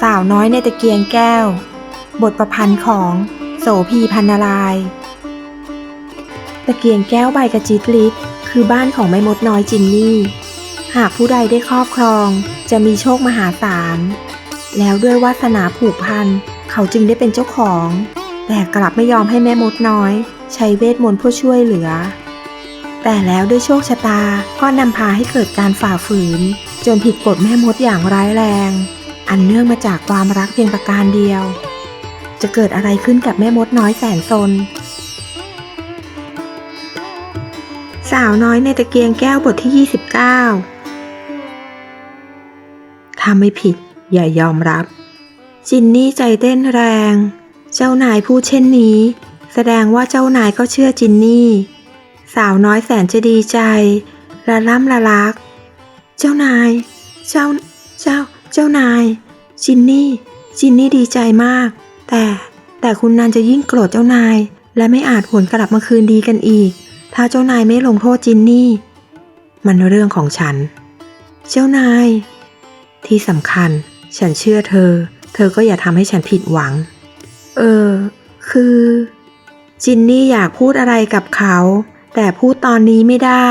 สาวน้อยในตะเกียงแก้ว บทประพันธ์ของโสพีพันนาราย ตะเกียงแก้วใบกระจิตลิศคือบ้านของแม่มดน้อยจินนี่ หากผู้ใดได้ครอบครองจะมีโชคมหาศาล แล้วด้วยวาสนาผูกพัน เขาจึงได้เป็นเจ้าของ แต่กลับไม่ยอมให้แม่มดน้อย ใช้เวทมนต์เพื่อช่วยเหลือ แต่แล้วด้วยโชคชะตาก็นำพาให้เกิดการฝ่าฝืน จนผิดกฎแม่มดอย่างร้ายแรง อันเนื่องมาจากความรักเพียงประการเดียว จะเกิดอะไรขึ้นกับแม่มดน้อยแสนซน สาวน้อยในตะเกียงแก้วบทที่ 29 ถ้าไม่ผิดอย่ายอมรับ จินนี่ใจเต้นแรง เจ้านายพูดเช่นนี้ แสดงว่าเจ้านายก็เชื่อจินนี่ สาวน้อยแสนจะดีใจละล่ำละลัก เจ้านาย เจ้า เจ้า เจ้านาย จินนี่ จินนี่ดีใจมาก แต่แต่คุณนันจะยิ่งโกรธเจ้านาย และไม่อาจหวนกลับมาคืนดีกันอีก ถ้าเจ้านายไม่ลงโทษจินนี่ มันเรื่องของฉัน เจ้านาย ที่สำคัญ ฉันเชื่อเธอ เธอก็อย่าทำให้ฉันผิดหวัง เออ คือ จินนี่อยากพูดอะไรกับเขา แต่พูดตอนนี้ไม่ได้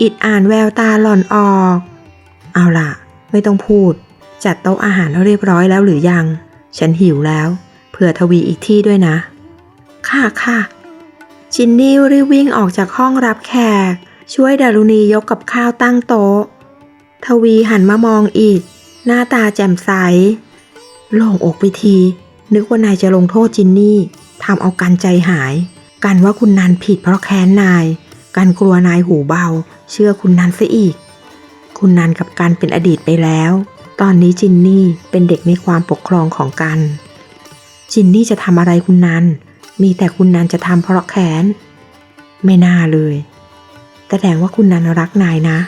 อิดอ่านแววตาหล่อนออก เอาล่ะ ไม่ต้องพูด จัดโต๊ะอาหารเรียบร้อยแล้วหรือยัง ฉันหิวแล้วเผื่อทวีอีกที่ด้วยนะ ค่ะค่ะจินนี่รีบวิ่งออกจากห้องรับแขก ช่วยดารุณียกกับข้าวตั้งโต๊ะ ทวีหันมามองอีก หน้าตาแจ่มใสโล่งอกไปที นึกว่านายจะลงโทษจินนี่ทำเอากันใจหาย กันว่าคุณนันผิดเพราะแค้นนาย กันกลัวนายหูเบา เชื่อคุณนันซะอีก คุณนันกับกันเป็นอดีตไปแล้ว ตอนนี้จินนี่เป็นเด็กในความปกครองของกัน จินนี่จะทำอะไรคุณนัน มีแต่คุณนันจะทำเพราะแค้น ไม่น่าเลย แสดงว่าคุณนันรักนายนะ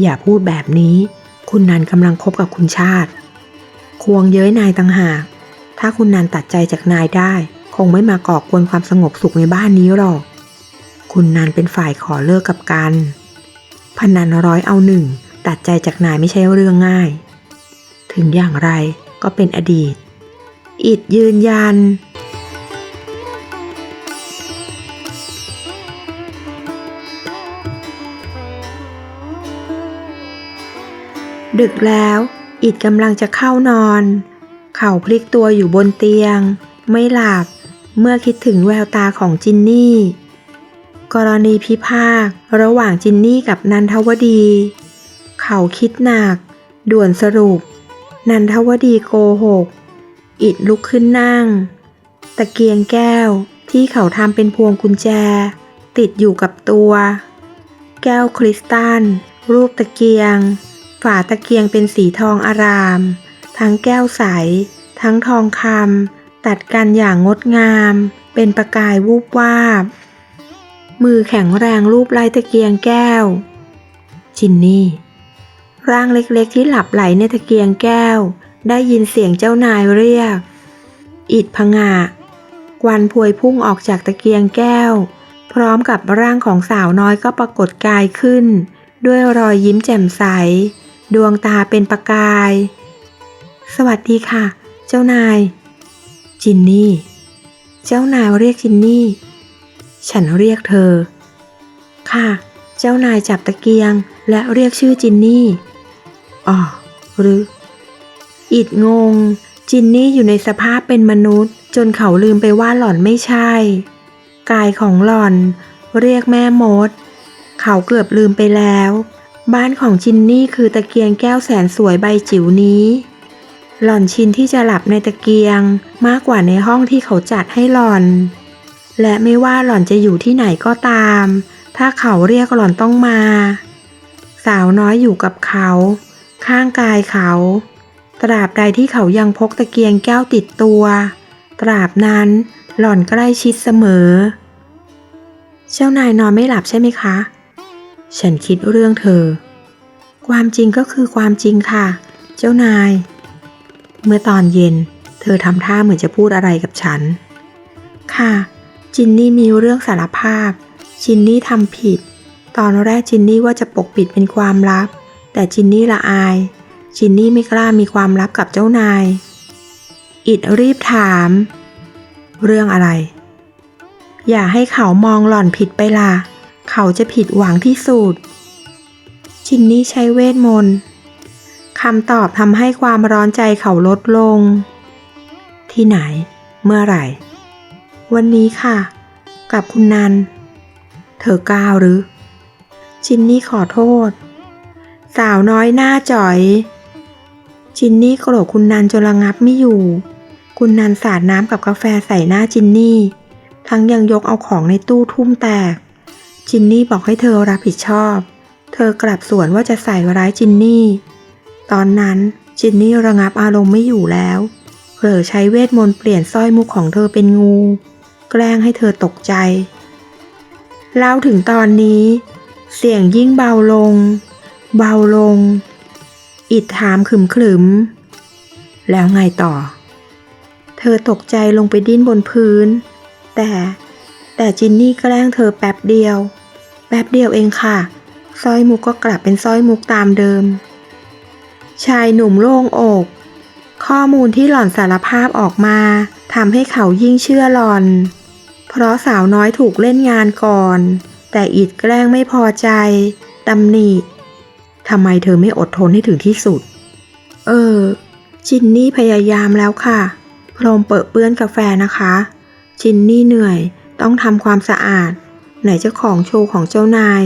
อย่าพูดแบบนี้ คุณนันกำลังคบกับคุณชาติ ควงเย้ยนายต่างหาก ถ้าคุณนันตัดใจจากนายได้ คงไม่มาก่อกวนความสงบสุขในบ้านนี้หรอก คุณนันเป็นฝ่ายขอเลิกกับกัน พนันร้อยเอาหนึ่งตัดใจจากนายไม่ใช่เรื่องง่าย ถึงอย่างไรก็เป็นอดีต อิดยืนยัน ดึกแล้วอิดกำลังจะเข้านอน เข่าพลิกตัวอยู่บนเตียง ไม่หลับ เมื่อคิดถึงแววตาของจินนี่ กรณีพิพาทระหว่างจินนี่กับนันทวดี เขาคิดหนัก ด่วนสรุป นันทวดีโกหก อิดลุกขึ้นนั่ง ตะเกียงแก้วที่เขาทำเป็นพวงกุญแจ ติดอยู่กับตัว แก้วคริสตัล รูปตะเกียง ฝาตะเกียงเป็นสีทองอาราม ทั้งแก้วใส ทั้งทองคำตัดกันอย่างงดงาม เป็นประกายวูบวาบ มือแข็งแรงรูปไล้ตะเกียงแก้ว จินนี่ ร่างเล็กๆที่หลับไหลในตะเกียงแก้ว ได้ยินเสียงเจ้านายเรียก อิดพงะควันพวยพุ่งออกจากตะเกียงแก้ว พร้อมกับร่างของสาวน้อยก็ปรากฏกายขึ้น ด้วยรอยยิ้มแจ่มใส ดวงตาเป็นประกาย สวัสดีค่ะ เจ้านาย จินนี่ เจ้านายเรียกจินนี่ ฉันเรียกเธอ ค่ะ เจ้านายจับตะเกียงและเรียกชื่อจินนี่ อ๋อหรือ อิดงง จินนี่อยู่ในสภาพเป็นมนุษย์ จนเขาลืมไปว่าหล่อนไม่ใช่ กายของหล่อน เรียกแม่มด เขาเกือบลืมไปแล้ว บ้านของจินนี่คือตะเกียงแก้วแสนสวยใบจิ๋วนี้ หล่อนชินที่จะหลับในตะเกียงมากกว่าในห้องที่เขาจัดให้หล่อน และไม่ว่าหล่อนจะอยู่ที่ไหนก็ตาม ถ้าเขาเรียกหล่อนต้องมา สาวน้อยอยู่กับเขา ข้างกายเขา ตราบใดที่เขายังพกตะเกียงแก้วติดตัว ตราบนั้นหล่อนใกล้ชิดเสมอ เจ้านายนอนไม่หลับใช่ไหมคะ ฉันคิดเรื่องเธอ ความจริงก็คือความจริงค่ะ เจ้านาย เมื่อตอนเย็น เธอทำท่าเหมือนจะพูดอะไรกับฉัน ค่ะ จินนี่มีเรื่องสารภาพ จินนี่ทำผิด ตอนแรกจินนี่ว่าจะปกปิดเป็นความลับ แต่จินนี่ละอาย จินนี่ไม่กล้ามีความลับกับเจ้านาย อิดรีบถาม เรื่องอะไร อย่าให้เขามองหล่อนผิดไปล่ะ เขาจะผิดหวังที่สุด จินนี่ใช้เวทมนต์คำตอบทำให้ความร้อนใจเขาลดลง ที่ไหน เมื่อไหร่ วันนี้ค่ะ กับคุณนัน เธอกล้าวหรือ จินนี่ขอโทษ สาวน้อยหน้าจ่อย จินนี่โกรธคุณนันจนระงับไม่อยู่ คุณนันสาดน้ำกับกาแฟใส่หน้าจินนี่ ทั้งยังยกเอาของในตู้ทุ่มแตก จินนี่บอกให้เธอรับผิดชอบ เธอกลับสวนว่าจะใส่ร้ายจินนี่ ตอนนั้นจินนี่ระงับอารมณ์ไม่อยู่แล้วเผลอใช้เวทมนต์เปลี่ยนสร้อยมุกของเธอเป็นงู แกล้งให้เธอตกใจ เล่าถึงตอนนี้ เสียงยิ่งเบาลง เบาลง อิดถามขึมขึม แล้วไงต่อ เธอตกใจลงไปดิ้นบนพื้น แต่แต่จินนี่แกล้งเธอแป๊บเดียว แป๊บเดียวเองค่ะสร้อยมุกก็กลับเป็นสร้อยมุกตามเดิม ชายหนุ่มโล่งอก ข้อมูลที่หล่อนสารภาพออกมาทำให้เขายิ่งเชื่อหล่อน เพราะสาวน้อยถูกเล่นงานก่อน แต่อิดแกล้งไม่พอใจตำหนิ ทำไมเธอไม่อดทนให้ถึงที่สุด เออ จินนี่พยายามแล้วค่ะ พรมเปิดเปื้อนกาแฟนะคะ จินนี่เหนื่อย ต้องทำความสะอาด ไหนจะของโชว์ของเจ้านาย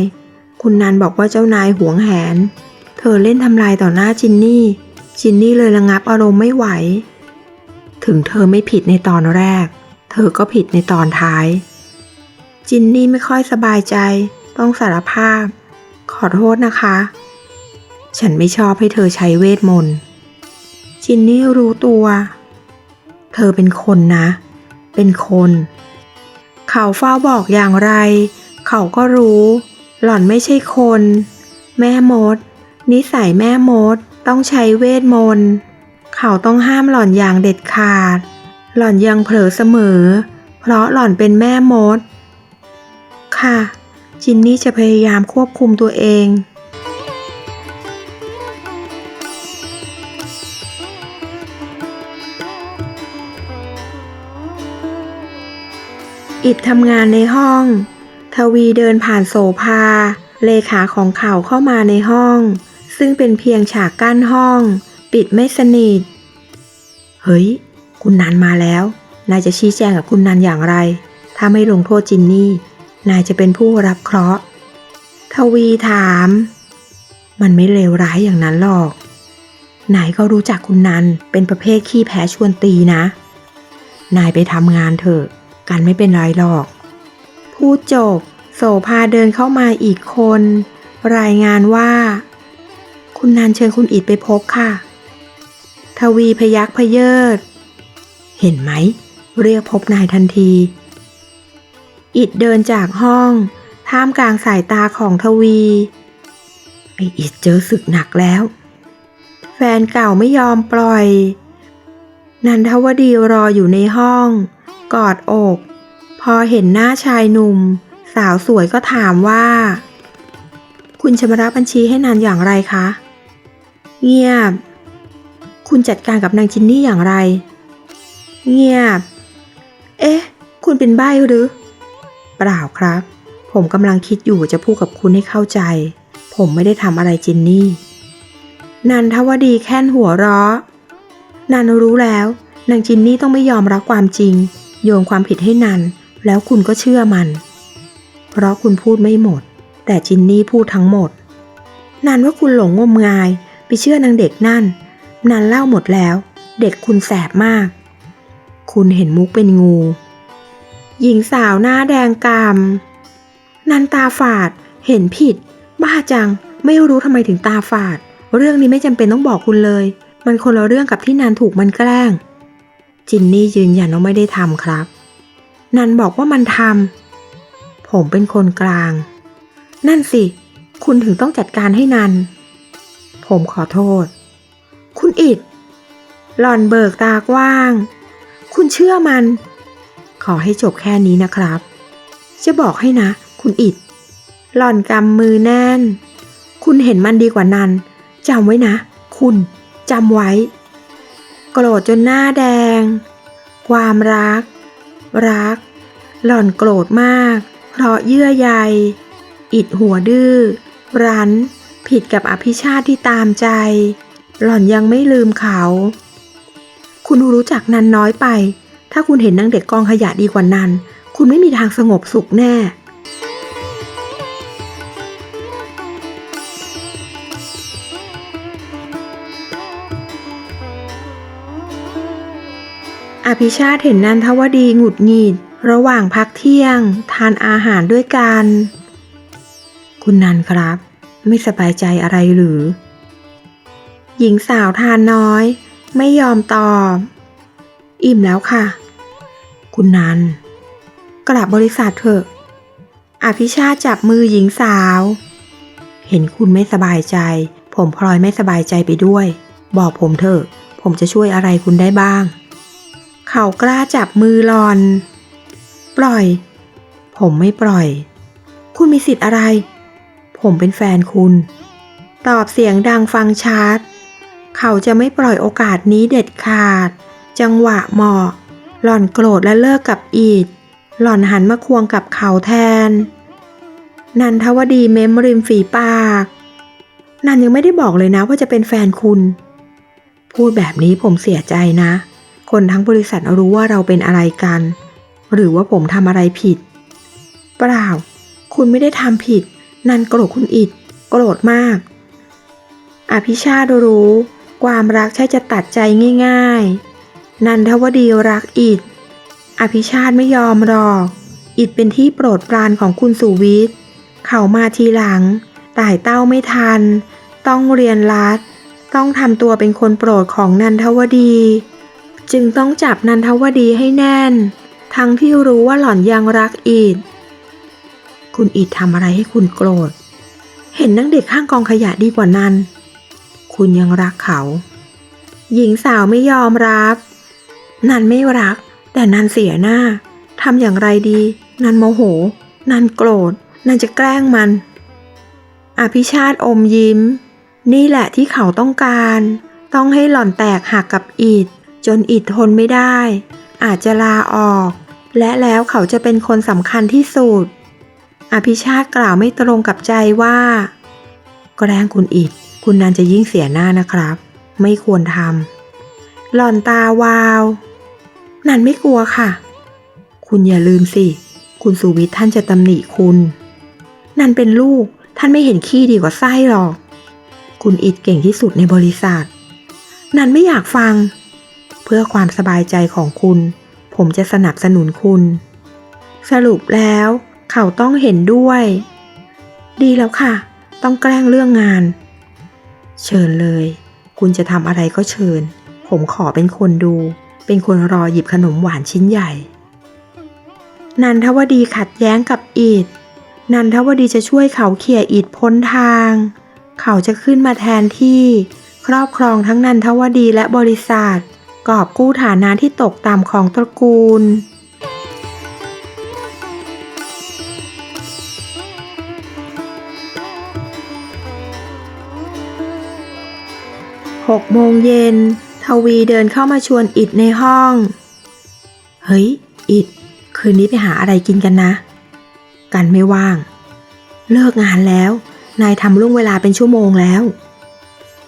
คุณนันบอกว่าเจ้านายหวงแหน เธอเล่นทำลายต่อหน้าจินนี่ จินนี่เลยระงับอารมณ์ไม่ไหว ถึงเธอไม่ผิดในตอนแรก เธอก็ผิดในตอนท้าย จินนี่ไม่ค่อยสบายใจ ต้องสารภาพ ขอโทษนะคะ ฉันไม่ชอบให้เธอใช้เวทมนต์ จินนี่รู้ตัว เธอเป็นคนนะ เป็นคน เขาเฝ้าบอกอย่างไร เขาก็รู้ หล่อนไม่ใช่คน แม่มด นิสัยแม่มดต้องใช้เวทมนต์ เขาต้องห้ามหล่อนอย่างเด็ดขาด หล่อนยังเผลอเสมอ เพราะหล่อนเป็นแม่มด ค่ะ จินนี่จะพยายามควบคุมตัวเอง อิดทำงานในห้อง ทวีเดินผ่านโสภา เลขาของเขาเข้ามาในห้อง ซึ่งเป็นเพียงฉากกั้นห้อง ปิดไม่สนิท เฮ้ย คุณนันมาแล้ว นายจะชี้แจงกับคุณนันอย่างไร ถ้าไม่ลงโทษจินนี่ นายจะเป็นผู้รับเคราะห์ ทวีถาม มันไม่เลวร้ายอย่างนั้นหรอกนายก็รู้จักคุณนันเป็นประเภทขี้แพ้ชวนตีนะ นายไปทำงานเถอะ กันไม่เป็นไรหรอก พูดจบ โสภาเดินเข้ามาอีกคน รายงานว่า คุณนันเชิญคุณอิดไปพบค่ะ ทวีพยักพเยิด เห็นไหม เรียกพบนายทันที อิดเดินจากห้อง ท่ามกลางสายตาของทวี ไออิดเจอศึกหนักแล้ว แฟนเก่าไม่ยอมปล่อยนันทวดีรออยู่ในห้อง กอดอก พอเห็นหน้าชายหนุ่ม สาวสวยก็ถามว่า คุณชำระบัญชีให้นันอย่างไรคะ เงียบ คุณจัดการกับนางจินนี่อย่างไร เงียบ เอ๊ะ คุณเป็นใบ้หรือ เปล่าครับ ผมกำลังคิดอยู่จะพูดกับคุณให้เข้าใจ ผมไม่ได้ทำอะไรจินนี่ นันทวดีแค่นหัวเราะนันรู้แล้วนางจินนี่ต้องไม่ยอมรับความจริง โยนความผิดให้นัน แล้วคุณก็เชื่อมัน เพราะคุณพูดไม่หมด แต่จินนี่พูดทั้งหมด นันว่าคุณหลงงมงาย ไปเชื่อนางเด็กนั่น นันเล่าหมดแล้ว เด็กคุณแสบมาก คุณเห็นมุกเป็นงู หญิงสาวหน้าแดงกำนันตาฝาด เห็นผิด บ้าจัง ไม่รู้ทำไมถึงตาฝาด เรื่องนี้ไม่จำเป็นต้องบอกคุณเลย มันคนละเรื่องกับที่นันถูกมันแกล้ง จินนี่ยืนยันว่าไม่ได้ทำครับ นันบอกว่ามันทำ ผมเป็นคนกลาง นั่นสิ คุณถึงต้องจัดการให้นัน ผมขอโทษ คุณอิด หล่อนเบิกตากว้าง คุณเชื่อมัน ขอให้จบแค่นี้นะครับ จะบอกให้นะ คุณอิด หล่อนกำมือแน่น คุณเห็นมันดีกว่านันจำไว้นะ คุณจำไว้ โกรธจนหน้าแดง ความรัก รัก หล่อนโกรธมาก เพราะเยื่อใย อิดหัวดื้อ รั้น ผิดกับอภิชาติที่ตามใจ หล่อนยังไม่ลืมเขา คุณรู้จักนันน้อยไป ถ้าคุณเห็นนางเด็กกองขยะดีกว่านันคุณไม่มีทางสงบสุขแน่ อภิชาติเห็นนันทวดีหงุดหงิด ระหว่างพักเที่ยง ทานอาหารด้วยกัน คุณนันครับ ไม่สบายใจอะไรหรือ หญิงสาวทานน้อย ไม่ยอมตอบ อิ่มแล้วค่ะ คุณนัน กลับบริษัทเถอะ อภิชาติจับมือหญิงสาว เห็นคุณไม่สบายใจ ผมพลอยไม่สบายใจไปด้วย บอกผมเถอะ ผมจะช่วยอะไรคุณได้บ้าง เขากล้าจับมือหลอน ปล่อย ผมไม่ปล่อย คุณมีสิทธิ์อะไร ผมเป็นแฟนคุณ ตอบเสียงดังฟังชัด เขาจะไม่ปล่อยโอกาสนี้เด็ดขาด จังหวะเหมาะ หล่อนโกรธและเลิกกับอีด หล่อนหันมาควงกับเขาแทน นันทวดีเม้มริมฝีปาก นันยังไม่ได้บอกเลยนะว่าจะเป็นแฟนคุณ พูดแบบนี้ผมเสียใจนะ คนทั้งบริษัทรู้ว่าเราเป็นอะไรกัน หรือว่าผมทำอะไรผิด เปล่า คุณไม่ได้ทำผิด นันโกรธคุณอิดโกรธมาก อภิชาติรู้ ความรักใช่จะตัดใจง่าย ๆ นันทวดีรักอิดอภิชาติไม่ยอมหรอก อิดเป็นที่โปรดปรานของคุณสุวิทย์ เขามาทีหลังต่ายเต้าไม่ทัน ต้องเรียนรัด ต้องทำตัวเป็นคนโปรดของนันทวดี จึงต้องจับนันทวดีให้แน่น ทั้งที่รู้ว่าหล่อนยังรักอิดคุณอิดทำอะไรให้คุณโกรธ เห็นนังเด็กข้างกองขยะดีกว่านั้น คุณยังรักเขา หญิงสาวไม่ยอมรับ นันไม่รัก แต่นันเสียหน้าทำอย่างไรดี นันโมโห นันโกรธ นันจะแกล้งมัน อภิชาติอมยิ้ม นี่แหละที่เขาต้องการ ต้องให้หล่อนแตกหักกับอิด จนอิดทนไม่ได้ อาจจะลาออก และแล้วเขาจะเป็นคนสำคัญที่สุด อภิชาติกล่าวไม่ตรงกับใจว่า แกล้งคุณอิดคุณนันจะยิ่งเสียหน้านะครับ ไม่ควรทำหล่อนตาวาว นันไม่กลัวค่ะ คุณอย่าลืมสิ คุณสุวิทย์ท่านจะตำหนิคุณ นันเป็นลูกท่านไม่เห็นขี้ดีกว่าไส้หรอก คุณอิดเก่งที่สุดในบริษัท นันไม่อยากฟัง พื่อความสบายใจของคุณ ผมจะสนับสนุนคุณ สรุปแล้ว เขาต้องเห็นด้วย ดีแล้วค่ะ ต้องแกล้งเรื่องงาน เชิญเลย คุณจะทำอะไรก็เชิญ ผมขอเป็นคนดู เป็นคนรอหยิบขนมหวานชิ้นใหญ่ นันทวดีขัดแย้งกับอิดนันทวดีจะช่วยเขาเขี่ยอิดพ้นทาง เขาจะขึ้นมาแทนที่ ครอบครองทั้งนันทวดีและบริษัท กอบกู้ฐานะที่ตกต่ำของตระกูล หกโมงเย็น ทวีเดินเข้ามาชวนอิดในห้อง เฮ้ย อิด คืนนี้ไปหาอะไรกินกันนะ กันไม่ว่าง เลิกงานแล้ว นายทำล่วงเวลาเป็นชั่วโมงแล้ว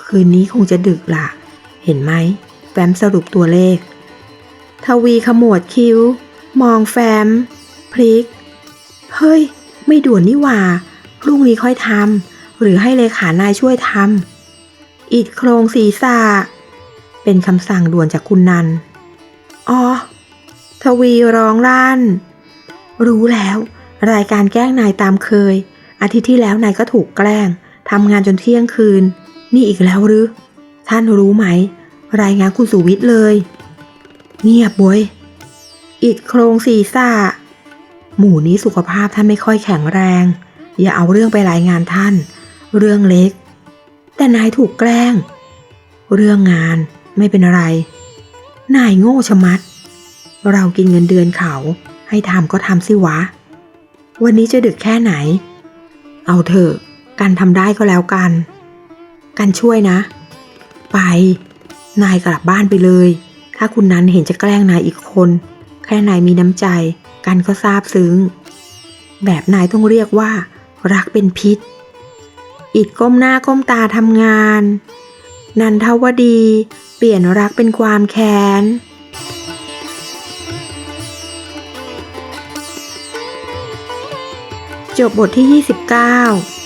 คืนนี้คงจะดึกละเห็นไหม แฟ้มสรุปตัวเลข ทวีขมวดคิ้ว มองแฟ้ม พลิก เฮ้ย ไม่ด่วนนี่หว่า พรุ่งนี้ค่อยทำ หรือให้เลขานายช่วยทำ อิดโครงศีรษะ เป็นคำสั่งด่วนจากคุณนัน อ๋อ ทวีร้องลั่น รู้แล้ว รายการแกล้งนายตามเคย อาทิตย์ที่แล้วนายก็ถูกแกล้งทำงานจนเที่ยงคืน นี่อีกแล้วหรือ ท่านรู้ไหม รายงานคุณสุวิทย์เลย เงียบบวย อิดโครงศีรษะหมู่นี้สุขภาพท่านไม่ค่อยแข็งแรง อย่าเอาเรื่องไปรายงานท่าน เรื่องเล็ก แต่นายถูกแกล้ง เรื่องงานไม่เป็นอะไร นายโง่ชะมัด เรากินเงินเดือนเขา ให้ทำก็ทำสิวะ วันนี้จะดึกแค่ไหน เอาเถอะ กันทำได้ก็แล้วกัน กันช่วยนะ ไป นายกลับบ้านไปเลย ถ้าคุณนันเห็นจะแกล้งนายอีกคน แค่นายมีน้ำใจ กันก็ซาบซึ้ง แบบนายต้องเรียกว่า รักเป็นพิษ อิดก้มหน้าก้มตาทำงาน นันทวดี เปลี่ยนรักเป็นความแค้นจบบทที่ 29